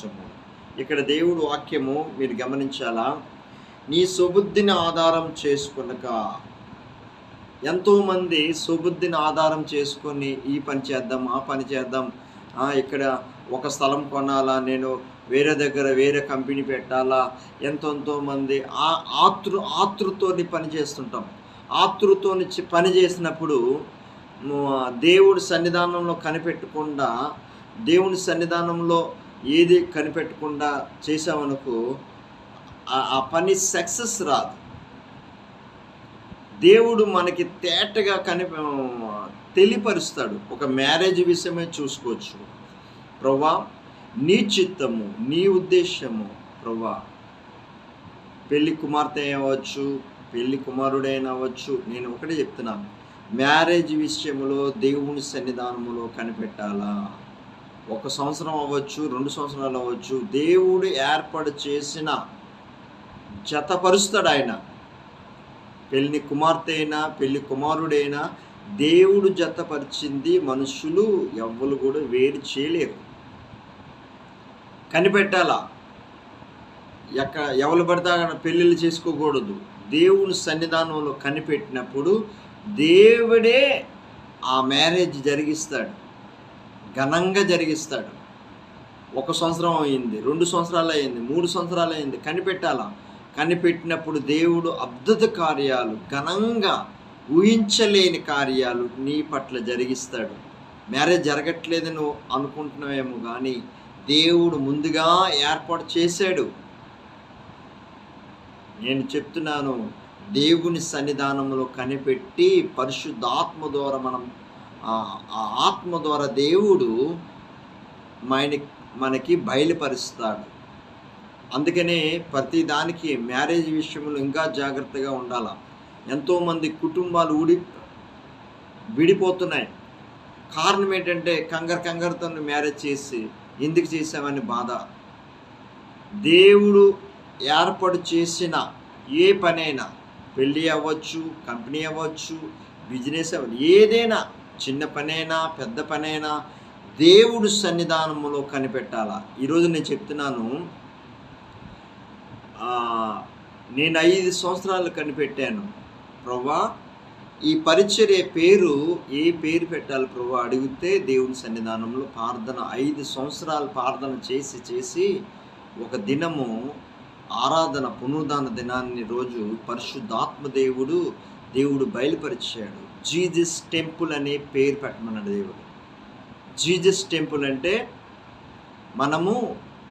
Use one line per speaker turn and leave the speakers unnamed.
కొంచెము ఇక్కడ దేవుడు వాక్యము మీరు గమనించాలా? నీ సుబుద్ధిని ఆధారం చేసుకునక. ఎంతోమంది సుబుద్ధిని ఆధారం చేసుకొని ఈ పని చేద్దాం ఆ పని చేద్దాం. ఇక్కడ ఒక స్థలం కొనాలా నేను వేరే దగ్గర వేరే కంపెనీ పెట్టాలా? ఎంతెంతో మంది ఆ ఆతృ ఆతృతోని పని చేస్తుంటాం. ఆతృతోని పని చేసినప్పుడు దేవుడి సన్నిధానంలో కనిపెట్టకుండా దేవుని సన్నిధానంలో ఏది కనిపెట్టకుండా చేసామనుకో ఆ- ఆ పని సక్సెస్ రాదు. దేవుడు మనకి తేటగా కని తెలియపరుస్తాడు. ఒక మ్యారేజ్ విషయమే చూసుకోవచ్చు. ప్రభా నీ చిత్తము నీ ఉద్దేశము ప్రభా పెళ్ళి కుమార్తె అవ్వచ్చు పెళ్ళి కుమారుడైనా అవ్వచ్చు. నేను ఒకటే చెప్తున్నాను మ్యారేజ్ విషయంలో దేవుని సన్నిధానములో కనిపెట్టాలా? ఒక సంవత్సరం అవ్వచ్చు రెండు సంవత్సరాలు అవ్వచ్చు దేవుడు ఏర్పాటు చేసిన జతపరుస్తాడు ఆయన. పెళ్ళి కుమార్తె అయినా పెళ్ళి కుమారుడైనా దేవుడు జతపరిచింది మనుషులు ఎవ్వరు కూడా వేరు చేయలేరు. కనిపెట్టాలా? ఎక్క ఎవరు పడితే అక్కడ పెళ్ళిళ్ళు చేసుకోకూడదు. దేవుని సన్నిధానంలో కనిపెట్టినప్పుడు దేవుడే ఆ మ్యారేజ్ జరిగిస్తాడు. ఘనంగా జరిగిస్తాడు. ఒక సంవత్సరం అయింది రెండు సంవత్సరాలు అయింది మూడు సంవత్సరాలు అయింది కనిపెట్టాలా? కనిపెట్టినప్పుడు దేవుడు అద్భుత కార్యాలు ఘనంగా ఊహించలేని కార్యాలు నీ పట్ల జరిగిస్తాడు. మ్యారేజ్ జరగట్లేదని నువ్వు అనుకుంటున్నావేమో కానీ దేవుడు ముందుగా ఏర్పాటు చేశాడు. నేను చెప్తున్నాను దేవుని సన్నిధానంలో కనిపెట్టి పరిశుద్ధాత్మ ద్వారా మనం ఆ ఆత్మ ద్వారా దేవుడు మన మనకి బయలుపరుస్తాడు. అందుకనే ప్రతి దానికి మ్యారేజ్ విషయంలో ఇంకా జాగ్రత్తగా ఉండాల. ఎంతోమంది కుటుంబాలు ఊడి విడిపోతున్నాయి. కారణం ఏంటంటే కంగారు కంగారుతో మ్యారేజ్ చేసి ఎందుకు చేసామని బాధ. దేవుడు ఏర్పాటు చేసిన ఏ పనైనా పెళ్ళి అవ్వచ్చు కంపెనీ అవ్వచ్చు బిజినెస్ అవ్వచ్చు ఏదైనా చిన్న పనైనా పెద్ద పనైనా? దేవుడు సన్నిధానములో కనిపెట్టాలా? ఈరోజు నేను చెప్తున్నాను నేను ఐదు సంవత్సరాలు కనిపెట్టాను. ప్రభా ఈ పరిచర్య పేరు ఏ పేరు పెట్టాలి ప్రభా అడిగితే దేవుని సన్నిధానంలో ప్రార్థన ఐదు సంవత్సరాలు ప్రార్థన చేసి చేసి ఒక దినము ఆరాధన పునరుదాన దినాన్ని రోజు పరిశుద్ధాత్మ దేవుడు దేవుడు బయలుపరిచాడు. జీజస్ టెంపుల్ అనే పేరు పెట్టమన్నాడు దేవుడు. జీజస్ టెంపుల్ అంటే మనము